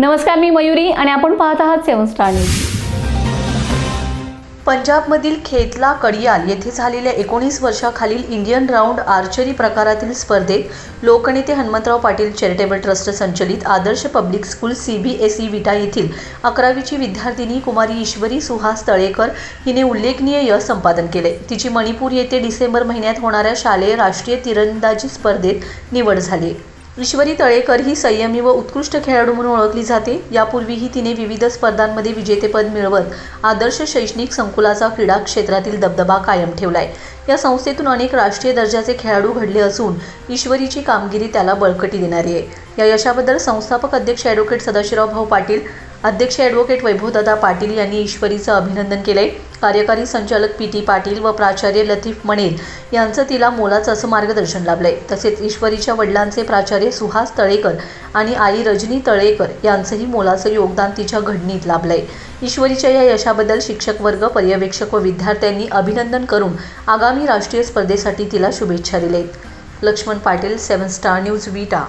नमस्कार मी मयुरी आणि आपण पाहत आहात सेवन स्टार न्यूज. पंजाबमधील खेतला कडियाल येथे झालेल्या एकोणीस वर्षाखालील इंडियन राऊंड आर्चरी प्रकारातील स्पर्धेत लोकनेते हनुमंतराव पाटील चॅरिटेबल ट्रस्ट संचलित Adarsh public school C B S E Vita येथील अकरावीची विद्यार्थिनी कुमारी ईश्वरी सुहास तळेकर हिने उल्लेखनीय यश संपादन केले. तिची मणिपूर येथे डिसेंबर महिन्यात होणाऱ्या शालेय राष्ट्रीय तिरंदाजी स्पर्धेत निवड झाली. ईश्वरी तळेकर ही संयमी व उत्कृष्ट खेळाडू म्हणून ओळखली जाते. यापूर्वीही तिने विविध स्पर्धांमध्ये विजेतेपद मिळवत आदर्श शैक्षणिक संकुलाचा क्रीडा क्षेत्रातील दबदबा कायम ठेवलाय. या संस्थेतून अनेक राष्ट्रीय दर्जाचे खेळाडू घडले असून ईश्वरीची कामगिरी त्याला बळकटी देणारी आहे. या यशाबद्दल संस्थापक अध्यक्ष ॲडव्होकेट सदाशिवराव भाऊ पाटील अध्यक्ष ॲडव्होकेट वैभवदादा पाटील यांनी ईश्वरीचं अभिनंदन केलंय. कार्यकारी संचालक पी टी पाटील व प्राचार्य लतीफ मणेल यांचं तिला मोलाचं असं मार्गदर्शन लाभलंय. तसेच ईश्वरीच्या वडिलांचे प्राचार्य सुहास तळेकर आणि आई रजनी तळेकर यांचंही मोलाचं योगदान तिच्या घडणीत लाभलंय. ईश्वरीच्या या यशाबद्दल शिक्षक वर्ग पर्यवेक्षक व विद्यार्थ्यांनी अभिनंदन करून आगामी राष्ट्रीय स्पर्धेसाठी तिला शुभेच्छा दिलेत. Laxman Patil seven star news Vita.